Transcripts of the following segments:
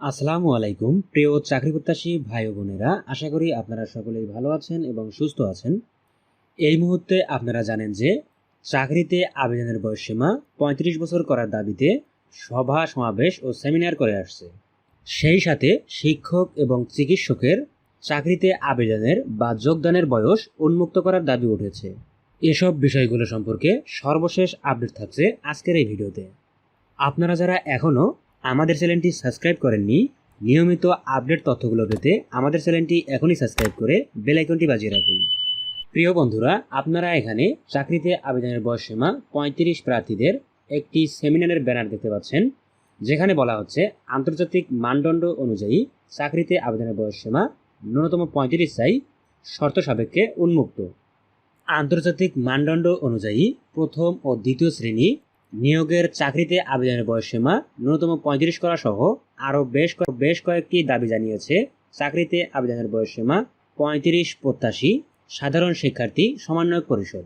আসসালামু আলাইকুম, প্রিয় চাকরি প্রত্যাশী ভাই বোনেরা আশা করি আপনারা সকলেই ভালো আছেন এবং সুস্থ আছেন। এই মুহূর্তে আপনারা জানেন যে চাকরিতে আবেদনের বয়সসীমা পঁয়ত্রিশ বছর করার দাবিতে সভা, সমাবেশ ও সেমিনার করে আসছে। সেই সাথে শিক্ষক এবং চিকিৎসকের চাকরিতে আবেদনের বা যোগদানের বয়স উন্মুক্ত করার দাবি উঠেছে। এসব বিষয়গুলো সম্পর্কে সর্বশেষ আপডেট থাকছে আজকের এই ভিডিওতে। আপনারা যারা এখনও আমাদের চ্যানেলটি সাবস্ক্রাইব করেননি, নিয়মিত আপডেট তথ্যগুলো পেতে আমাদের চ্যানেলটি এখনই সাবস্ক্রাইব করে বেল আইকনটি বাজিয়ে রাখুন। প্রিয় বন্ধুরা, আপনারা এখানে চাকরিতে আবেদনের বয়সসীমা পঁয়ত্রিশ প্রার্থীদের একটি সেমিনারের ব্যানার দেখতে পাচ্ছেন, যেখানে বলা হচ্ছে আন্তর্জাতিক মানদণ্ড অনুযায়ী চাকরিতে আবেদনের বয়সসীমা ন্যূনতম পঁয়ত্রিশ চাই শর্ত সাপেক্ষে উন্মুক্ত। আন্তর্জাতিক মানদণ্ড অনুযায়ী প্রথম ও দ্বিতীয় শ্রেণি নিয়োগের চাকরিতে আবেদনের বয়সসীমা ন্যূনতম পঁয়ত্রিশ করা সহ আরও বেশ বেশ কয়েকটি দাবি জানিয়েছে। চাকরিতে আবেদনের বয়সসীমা পঁয়ত্রিশ প্রত্যাশী সাধারণ শিক্ষার্থী সমন্বয়ক পরিষদ।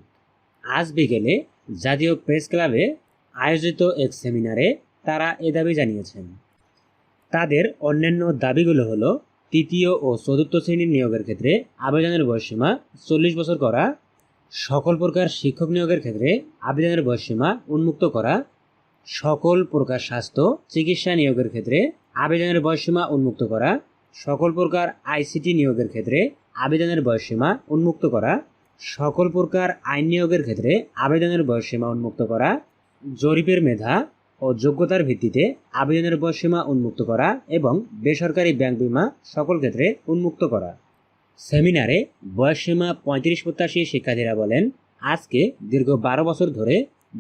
আজ বিকেলে জাতীয় প্রেস ক্লাবে আয়োজিত এক সেমিনারে তারা এ দাবি জানিয়েছেন। তাদের অন্যান্য দাবিগুলো হলো, তৃতীয় ও চতুর্থ শ্রেণির নিয়োগের ক্ষেত্রে আবেদনের বয়সসীমা চল্লিশ বছর করা সকল প্রকার শিক্ষক নিয়োগের ক্ষেত্রে আবেদনের বয়সসীমা উন্মুক্ত করা, সকল প্রকার স্বাস্থ্য চিকিৎসা নিয়োগের ক্ষেত্রে আবেদনের বয়সসীমা উন্মুক্ত করা, সকল প্রকার আইসিটি নিয়োগের ক্ষেত্রে আবেদনের বয়সসীমা উন্মুক্ত করা, সকল প্রকার আইন নিয়োগের ক্ষেত্রে আবেদনের বয়সসীমা উন্মুক্ত করা, জরিপের মেধা ও যোগ্যতার ভিত্তিতে আবেদনের বয়সসীমা উন্মুক্ত করা এবং বেসরকারি ব্যাংক বিমা সকল ক্ষেত্রে উন্মুক্ত করা। সেমিনারে বয়সসীমা পঁয়ত্রিশ প্রত্যাশী শিক্ষার্থীরা বলেন, আজকে দীর্ঘ বারো বছর ধরে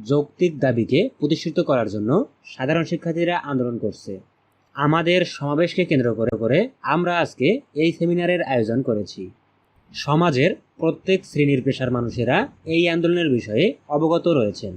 যৌক্তিক দাবিকে প্রতিষ্ঠিত করার জন্য সাধারণ শিক্ষার্থীরা আন্দোলন করছে। আমাদের সমাবেশকে কেন্দ্র করে করে আমরা আজকে এই সেমিনারের আয়োজন করেছি। সমাজের প্রত্যেক শ্রেণির পেশার মানুষেরা এই আন্দোলনের বিষয়ে অবগত রয়েছেন।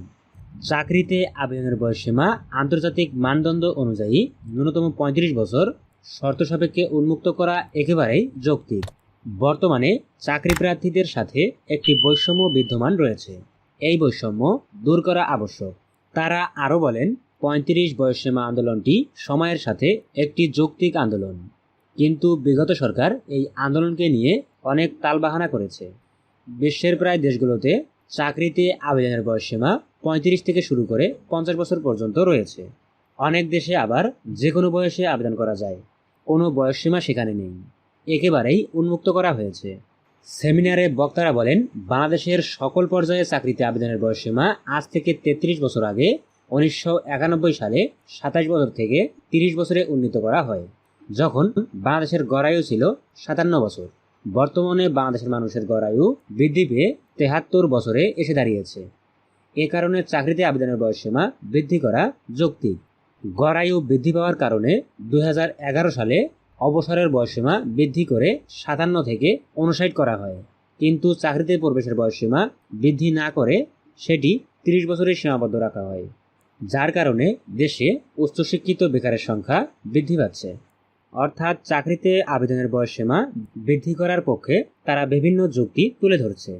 চাকরিতে আবেদনের বয়সসীমা আন্তর্জাতিক মানদণ্ড অনুযায়ী ন্যূনতম পঁয়ত্রিশ বছর শর্ত সাপেক্ষে উন্মুক্ত করা একেবারেই যৌক্তিক। বর্তমানে চাকরি প্রার্থীদের সাথে একটি বৈষম্য বিদ্যমান রয়েছে। এই বৈষম্য দূর করা আবশ্যক। তারা আরও বলেন, পঁয়ত্রিশ বয়সসীমা আন্দোলনটি সময়ের সাথে একটি যৌক্তিক আন্দোলন। কিন্তু বিগত সরকার এই আন্দোলনকে নিয়ে অনেক তালবাহানা করেছে। বিশ্বের প্রায় দেশগুলোতে চাকরিতে আবেদনের বয়সসীমা পঁয়ত্রিশ থেকে শুরু করে পঞ্চাশ বছর পর্যন্ত রয়েছে। অনেক দেশে আবার যে কোনো বয়সে আবেদন করা যায়। কোনো বয়সসীমা সেখানে নেই। একেবারেই উন্মুক্ত করা হয়েছে। সেমিনারে বক্তারা বলেন, বাংলাদেশের সকল পর্যায়ে চাকরিতে আবেদনের বয়সসীমা আজ থেকে তেত্রিশ বছর আগে উনিশশো একানব্বই সালে সাতাশ বছর থেকে তিরিশ বছরে উন্নীত করা হয়, যখন বাংলাদেশের গড়ায়ু ছিল সাতান্ন বছর। বর্তমানে বাংলাদেশের মানুষের গড়ায়ু বৃদ্ধি পেয়ে তেহাত্তর বছরে এসে দাঁড়িয়েছে। এ কারণে চাকরিতে আবেদনের বয়সসীমা বৃদ্ধি করা যৌক্তিক। গড়ায়ু বৃদ্ধি পাওয়ার কারণে দু হাজার এগারো সালে অবসরের বয়সসীমা বৃদ্ধি করে সাতান্ন থেকে উনষাট করা হয়। কিন্তু চাকরিতে প্রবেশের বয়সসীমা বৃদ্ধি না করে সেটি তিরিশ বছরে সীমাবদ্ধ রাখা হয়, যার কারণে দেশে উচ্চশিক্ষিত বেকারের সংখ্যা বৃদ্ধি পাচ্ছে। অর্থাৎ চাকরিতে আবেদনের বয়সসীমা বৃদ্ধি করার পক্ষে তারা বিভিন্ন যুক্তি তুলে ধরছে।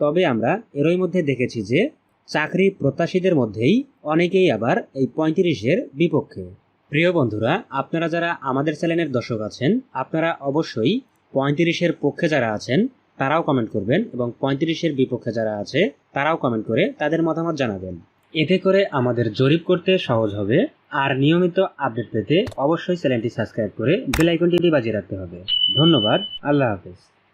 তবে আমরা এরই মধ্যে দেখেছি যে চাকরি প্রত্যাশীদের মধ্যেই অনেকেই আবার এই পঁয়ত্রিশের বিপক্ষে। প্রিয় বন্ধুরা, আপনারা যারা আমাদের চ্যানেলের দর্শক আছেন, আপনারা অবশ্যই পঁয়ত্রিশের পক্ষে যারা আছেন, তারাও কমেন্ট করবেন এবং পঁয়ত্রিশের বিপক্ষে যারা আছে, তারাও কমেন্ট করে তাদের মতামত জানাবেন। এতে করে আমাদের জরিপ করতে সহজ হবে, আর নিয়মিত আপডেট পেতে অবশ্যই চ্যানেলটি সাবস্ক্রাইব করে বেল আইকনটি বাজিয়ে রাখতে হবে। ধন্যবাদ, আল্লাহ হাফেজ।